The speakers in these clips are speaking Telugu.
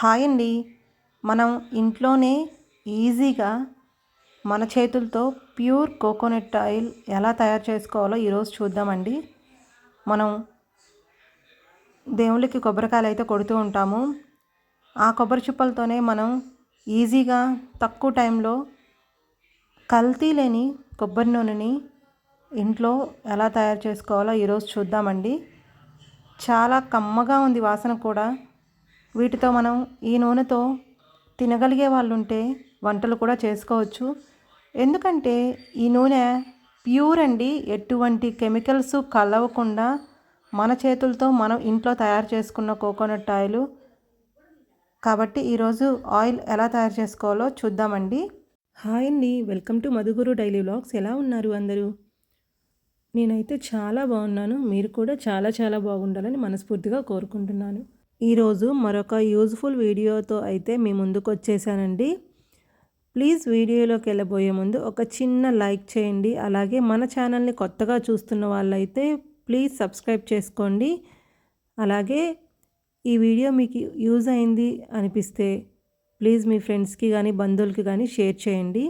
హాయ్ అండి. మనం ఇంట్లోనే ఈజీగా మన చేతులతో ప్యూర్ కోకోనట్ ఆయిల్ ఎలా తయారు చేసుకోవాలో ఈరోజు చూద్దామండి. మనం దేవుళ్ళకి కొబ్బరికాయలు అయితే కొడుతూ ఉంటాము. ఆ కొబ్బరి చుప్పలతోనే మనం ఈజీగా తక్కువ టైంలో కల్తీ లేని కొబ్బరి నూనెని ఇంట్లో ఎలా తయారు చేసుకోవాలో ఈరోజు చూద్దామండి. చాలా కమ్మగా ఉంది వాసన కూడా. వీటితో మనం ఈ నూనెతో తినగలిగే వాళ్ళు ఉంటే వంటలు కూడా చేసుకోవచ్చు. ఎందుకంటే ఈ నూనె ప్యూర్ అండి. ఎటువంటి కెమికల్స్ కలవకుండా మన చేతులతో మనం ఇంట్లో తయారు చేసుకున్న కోకోనట్ ఆయిల్. కాబట్టి ఈరోజు ఆయిల్ ఎలా తయారు చేసుకోవాలో చూద్దామండి. హాయ్ అండి. Welcome to Madhuguru daily vlogs. ఎలా ఉన్నారు అందరూ? నేనైతే చాలా బాగున్నాను. మీరు కూడా చాలా చాలా బాగుండాలని మనస్ఫూర్తిగా కోరుకుంటున్నాను. ఈరోజు మరొక యూజ్ఫుల్ వీడియోతో అయితే మీ ముందుకు వచ్చేసానండి. ప్లీజ్ వీడియోలోకి వెళ్ళబోయే ముందు ఒక చిన్న లైక్ చేయండి. అలాగే మన ఛానల్ని కొత్తగా చూస్తున్న వాళ్ళైతే ప్లీజ్ సబ్స్క్రైబ్ చేసుకోండి. అలాగే ఈ వీడియో మీకు యూజ్ అయింది అనిపిస్తే ప్లీజ్ మీ ఫ్రెండ్స్కి కానీ బంధువులకి కానీ షేర్ చేయండి.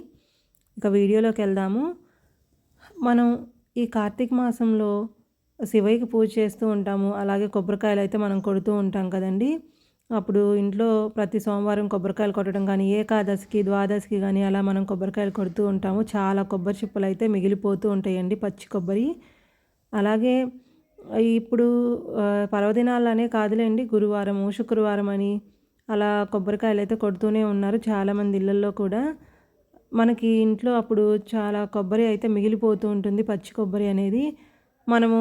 ఇక వీడియోలోకి వెళ్దాము. మనం ఈ కార్తీక మాసంలో శివయ్యకి పూజ చేస్తూ ఉంటాము. అలాగే కొబ్బరికాయలు అయితే మనం కొడుతూ ఉంటాం కదండి. అప్పుడు ఇంట్లో ప్రతి సోమవారం కొబ్బరికాయలు కొట్టడం కానీ ఏకాదశికి ద్వాదశికి కానీ అలా మనం కొబ్బరికాయలు కొడుతూ ఉంటాము. చాలా కొబ్బరి చిప్పలు అయితే మిగిలిపోతూ ఉంటాయండి పచ్చి కొబ్బరి. అలాగే ఇప్పుడు పర్వదినాలనే కాదులేండి గురువారము శుక్రవారం అని అలా కొబ్బరికాయలు అయితే కొడుతూనే ఉన్నారు చాలామంది ఇళ్ళల్లో కూడా. మనకి ఇంట్లో అప్పుడు చాలా కొబ్బరి అయితే మిగిలిపోతూ ఉంటుంది పచ్చి కొబ్బరి అనేది. మనము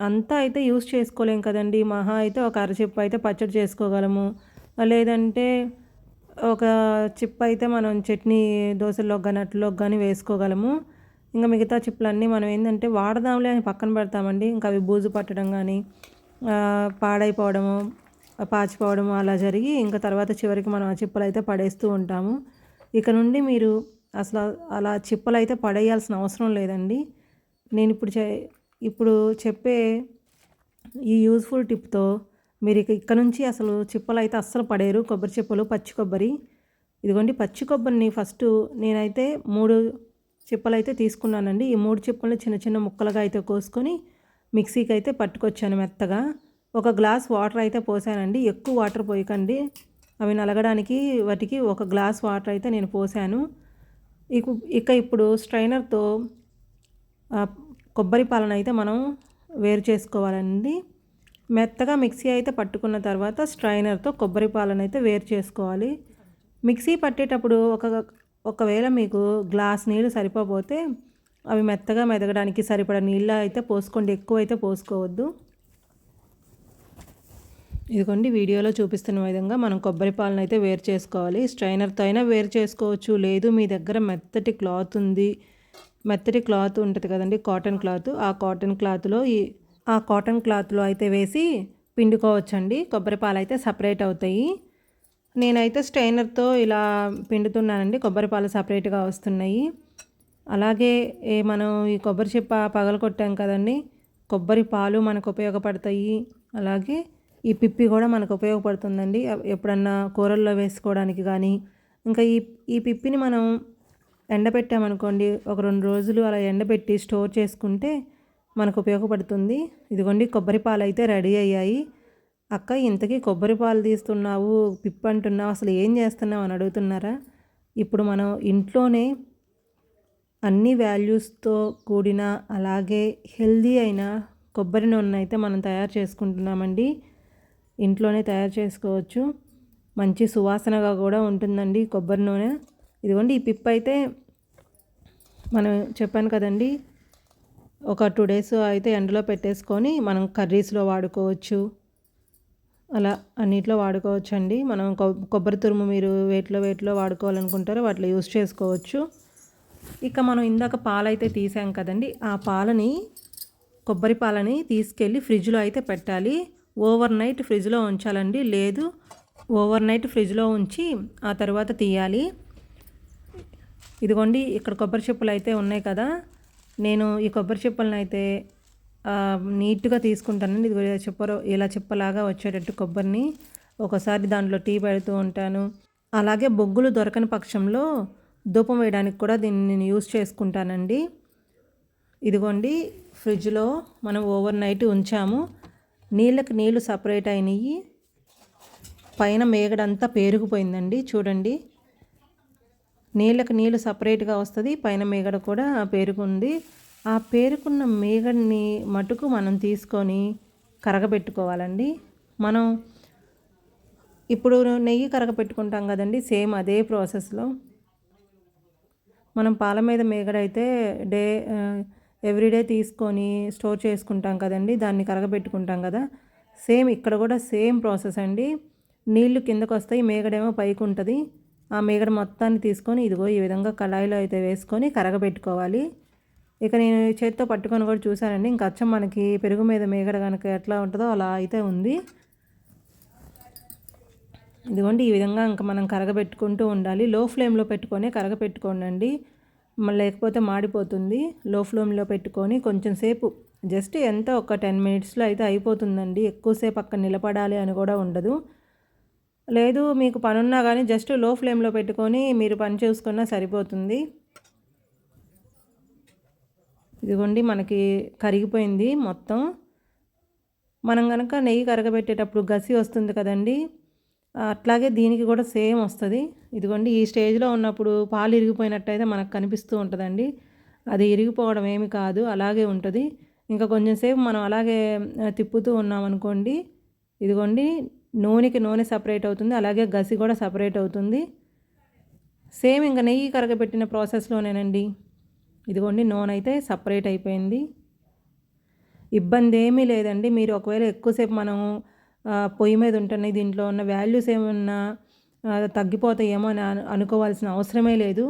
అంతా అయితే యూస్ చేసుకోలేం కదండి. మహా అయితే ఒక అరచిప్ప అయితే పచ్చడి చేసుకోగలము. లేదంటే ఒక చిప్ప అయితే మనం చట్నీ దోశల్లో కానీ అట్లలో కానీ వేసుకోగలము. ఇంకా మిగతా చిప్పులన్నీ మనం ఏంటంటే వాడదాంలే అని పక్కన పెడతామండి. ఇంకా అవి బూజు పట్టడం కానీ పాడైపోవడము పాచిపోవడము అలా జరిగి ఇంకా తర్వాత చివరికి మనం ఆ చిప్పలు అయితే పడేస్తూ ఉంటాము. ఇక నుండి మీరు అసలు అలా చిప్పలు అయితే పడేయాల్సిన అవసరం లేదండి. నేను ఇప్పుడు చే ఇప్పుడు చెప్పే ఈ యూజ్ఫుల్ టిప్తో మీరు ఇక ఇక్కడ నుంచి అసలు చిప్పలు అయితే అస్సలు పడేరు కొబ్బరి చిప్పలు పచ్చి కొబ్బరి. ఇదిగోండి పచ్చి కొబ్బరిని ఫస్ట్ నేనైతే మూడు చిప్పలు అయితే తీసుకున్నానండి. ఈ మూడు చిప్పలు చిన్న చిన్న ముక్కలుగా అయితే కోసుకొని మిక్సీకి అయితే పట్టుకొచ్చాను మెత్తగా. ఒక గ్లాస్ వాటర్ అయితే పోసానండి. ఎక్కువ వాటర్ పోయకండి. అవి నలగడానికి వాటికి ఒక గ్లాస్ వాటర్ అయితే నేను పోసాను. ఇక ఇప్పుడు స్ట్రైనర్తో కొబ్బరి పాలన అయితే మనం వేరు చేసుకోవాలండి. మెత్తగా మిక్సీ అయితే పట్టుకున్న తర్వాత స్ట్రైనర్తో కొబ్బరి పాలన అయితే వేరు చేసుకోవాలి. మిక్సీ పట్టేటప్పుడు ఒక ఒకవేళ మీకు గ్లాస్ నీళ్ళు సరిపోతే అవి మెత్తగా మెదగడానికి సరిపడ నీళ్ళు అయితే పోసుకోండి. ఎక్కువ అయితే పోసుకోవద్దు. ఇదిగోండి వీడియోలో చూపిస్తున్న విధంగా మనం కొబ్బరి పాలన అయితే వేరు చేసుకోవాలి. స్ట్రైనర్తో అయినా వేరు చేసుకోవచ్చు. లేదు మీ దగ్గర మెత్తటి క్లాత్ ఉంది. మెత్తటి క్లాత్ ఉంటుంది కదండి కాటన్ క్లాత్. ఆ కాటన్ క్లాత్లో ఈ ఆ కాటన్ క్లాత్లో అయితే వేసి పిండుకోవచ్చండి. కొబ్బరి పాలు అయితే సపరేట్ అవుతాయి. నేనైతే స్ట్రైనర్తో ఇలా పిండుతున్నానండి కొబ్బరి పాలు సపరేట్గా వస్తున్నాయి. అలాగే మనం ఈ కొబ్బరి చిప్ప పగల కొట్టాం కదండి కొబ్బరి పాలు మనకు ఉపయోగపడతాయి. అలాగే ఈ పిప్పి కూడా మనకు ఉపయోగపడుతుందండి. ఎప్పుడన్నా కూరల్లో వేసుకోవడానికి కానీ ఇంకా ఈ ఈ పిప్పిని మనం ఎండబెట్టామనుకోండి ఒక రెండు రోజులు అలా ఎండబెట్టి స్టోర్ చేసుకుంటే మనకు ఉపయోగపడుతుంది. ఇదిగోండి కొబ్బరి పాలు అయితే రెడీ అయ్యాయి. అక్క ఇంతకీ కొబ్బరి పాలు తీస్తున్నావు పిప్పు అంటున్నావు అసలు ఏం చేస్తున్నావు అని అడుగుతున్నారా? ఇప్పుడు మనం ఇంట్లోనే అన్ని వాల్యూస్తో కూడిన అలాగే హెల్దీ అయిన కొబ్బరి నూనె అయితే మనం తయారు చేసుకుంటున్నామండి. ఇంట్లోనే తయారు చేసుకోవచ్చు. మంచి సువాసనగా కూడా ఉంటుందండి కొబ్బరి నూనె. ఇదిగోండి ఈ పిప్ అయితే మనం చెప్పాను కదండి ఒక టూ డేస్ అయితే ఎండలో పెట్టేసుకొని మనం కర్రీస్లో వాడుకోవచ్చు. అలా అన్నిట్లో వాడుకోవచ్చు అండి మనం కొబ్బరి తురుము మీరు వేట్లో వేట్లో వాడుకోవాలనుకుంటారో వాటిలో యూస్ చేసుకోవచ్చు. ఇక మనం ఇందాక పాలైతే తీసాం కదండి ఆ పాలని కొబ్బరి పాలని తీసుకెళ్ళి ఫ్రిడ్జ్లో అయితే పెట్టాలి. ఓవర్ నైట్ ఫ్రిడ్జ్లో ఉంచాలండి లేదు ఓవర్ నైట్ ఫ్రిడ్జ్లో ఉంచి ఆ తర్వాత తీయాలి. ఇదిగోండి ఇక్కడ కొబ్బరి చెప్పులు అయితే ఉన్నాయి కదా. నేను ఈ కొబ్బరి చెప్పులను అయితే నీట్గా తీసుకుంటానండి. ఇది చెప్పరు ఇలా చెప్పలాగా వచ్చేటట్టు కొబ్బరిని ఒకసారి దాంట్లో టీ పెడుతూ ఉంటాను. అలాగే బొగ్గులు దొరకని పక్షంలో ధూపం వేయడానికి కూడా దీన్ని నేను యూస్ చేసుకుంటానండి. ఇదిగోండి ఫ్రిడ్జ్లో మనం ఓవర్ నైట్ ఉంచాము. నీళ్ళకి నీళ్ళు సపరేట్ అయినాయి పైన మేగడంతా పేరుకుపోయిందండి. చూడండి. నీళ్ళకు నీళ్ళు సపరేట్గా వస్తుంది పైన మేగడ కూడా పేరుకుంది. ఆ పేరుకున్న మేగడిని మటుకు మనం తీసుకొని కరగబెట్టుకోవాలండి. మనం ఇప్పుడు నెయ్యి కరగబెట్టుకుంటాం కదండి సేమ్ అదే ప్రాసెస్లో. మనం పాల మీద మేగడైతే డే ఎవ్రీడే తీసుకొని స్టోర్ చేసుకుంటాం కదండి దాన్ని కరగబెట్టుకుంటాం కదా. సేమ్ ఇక్కడ కూడా సేమ్ ప్రాసెస్ అండి. నీళ్ళు కిందకు వస్తాయి మేగడేమో పైకి ఉంటుంది ఆ మేగడ మొత్తాన్ని తీసుకొని ఇదిగో ఈ విధంగా కళాయిలో అయితే వేసుకొని కరగబెట్టుకోవాలి. ఇక నేను చేతితో పట్టుకొని కూడా చూశానండి. ఇంకా అచ్చం మనకి పెరుగు మీద మేగడ కనుక ఎట్లా ఉంటుందో అలా అయితే ఉంది. ఇదిగోండి ఈ విధంగా ఇంకా మనం కరగబెట్టుకుంటూ ఉండాలి. లో ఫ్లేమ్లో పెట్టుకొని కరగబెట్టుకోండి మళ్ళీ లేకపోతే మాడిపోతుంది. లో ఫ్లేమ్లో పెట్టుకొని కొంచెం సేపు జస్ట్ ఎంత ఒక టెన్ మినిట్స్లో అయితే అయిపోతుందండి. ఎక్కువసేపు అక్కడ నిలబడాలి అని కూడా ఉండదు. లేదు మీకు పనున్నా కానీ జస్ట్లో ఫ్లేమ్లో పెట్టుకొని మీరు పని చూసుకున్నా సరిపోతుంది. ఇదిగోండి మనకి కరిగిపోయింది మొత్తం. మనం కనుక నెయ్యి కరగబెట్టేటప్పుడు గసి వస్తుంది కదండి అట్లాగే దీనికి కూడా సేమ్ వస్తుంది. ఇదిగోండి ఈ స్టేజ్లో ఉన్నప్పుడు పాలు ఇరిగిపోయినట్టయితే మనకు కనిపిస్తూ ఉంటుందండి. అది ఇరిగిపోవడం ఏమి కాదు అలాగే ఉంటుంది. ఇంకా కొంచెం సేపు మనం అలాగే తిప్పుతూ ఉన్నాం అనుకోండి ఇదిగోండి నూనెకి నూనె సపరేట్ అవుతుంది అలాగే గసి కూడా సపరేట్ అవుతుంది. సేమ్ ఇంకా నెయ్యి కరగబెట్టిన ప్రాసెస్లోనేనండి ఇదిగోండి నూనె అయితే సపరేట్ అయిపోయింది. ఇబ్బంది ఏమీ లేదండి. మీరు ఒకవేళ ఎక్కువసేపు మనం పొయ్యి మీద ఉంటున్నాయి దీంట్లో ఉన్న వాల్యూస్ ఏమన్నా తగ్గిపోతాయేమో అని అనుకోవాల్సిన అవసరమే లేదు.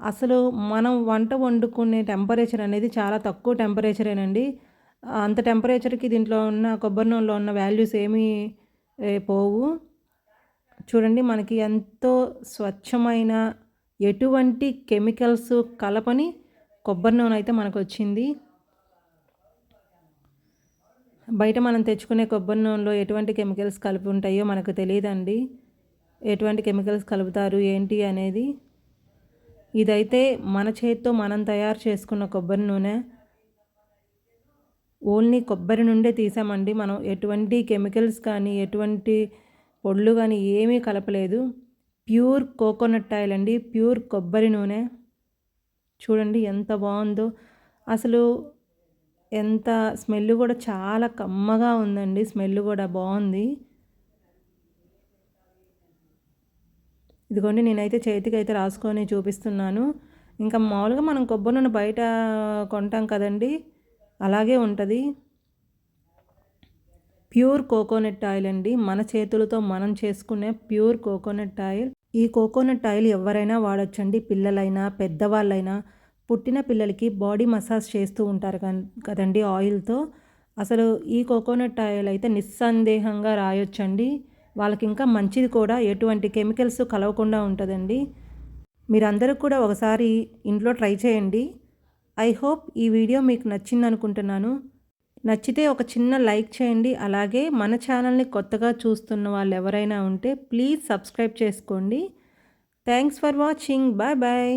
అసలు మనం వంట వండుకునే టెంపరేచర్ అనేది చాలా తక్కువ టెంపరేచరేనండి అంత టెంపరేచర్కి దీంట్లో ఉన్న కొబ్బరి నూనెలో ఉన్న వాల్యూస్ ఏమీ పోవు. చూడండి మనకి ఎంతో స్వచ్ఛమైన ఎటువంటి కెమికల్స్ కలపని కొబ్బరి నూనె అయితే మనకు వచ్చింది బయట మనం తెచ్చుకునే కొబ్బరి నూనెలో ఎటువంటి కెమికల్స్ కలిపి ఉంటాయో మనకు తెలియదండి. ఎటువంటి కెమికల్స్ కలుపుతారు ఏంటి అనేది. ఇదైతే మన చేతితో మనం తయారు చేసుకున్న కొబ్బరి నూనె. ఓన్లీ కొబ్బరి నుండే తీసామండి. మనం ఎటువంటి కెమికల్స్ కానీ ఎటువంటి పొళ్ళు కానీ ఏమీ కలపలేదు. ప్యూర్ కోకోనట్ ఆయిల్ అండి. ప్యూర్ కొబ్బరి నూనె. చూడండి ఎంత బాగుందో. అసలు ఎంత స్మెల్ కూడా చాలా కమ్మగా ఉందండి. స్మెల్ కూడా బాగుంది. ఇదిగోండి నేనైతే చేతికి అయితే రాసుకొని చూపిస్తున్నాను. ఇంకా మామూలుగా మనం కొబ్బరి నూనె బయట కొంటాం కదండి. అలాగే ఉంటుంది. ప్యూర్ కోకోనట్ ఆయిల్ అండి. మన చేతులతో మనం చేసుకునే ప్యూర్ కోకోనట్ ఆయిల్. ఈ కోకోనట్ ఆయిల్ ఎవరైనా వాడచ్చండి. పిల్లలైనా పెద్దవాళ్ళైనా పుట్టిన పిల్లలకి బాడీ మసాజ్ చేస్తూ ఉంటారు కదండి ఆయిల్తో. అసలు ఈ కోకోనట్ ఆయిల్ అయితే నిస్సందేహంగా రాయొచ్చండి. వాళ్ళకి ఇంకా మంచిది కూడా. ఎటువంటి కెమికల్స్ కలవకుండా ఉంటుందండి. మీరందరూ కూడా ఒకసారి ఇంట్లో ట్రై చేయండి. ఐ హోప్ ఈ వీడియో మీకు నచ్చింది అనుకుంటున్నాను నచ్చితే ఒక చిన్న లైక్ చేయండి. అలాగే మన ఛానల్ని కొత్తగా చూస్తున్న వాళ్ళు ఎవరైనా ఉంటే ప్లీజ్ సబ్స్క్రైబ్ చేసుకోండి. Thanks for watching. Bye bye.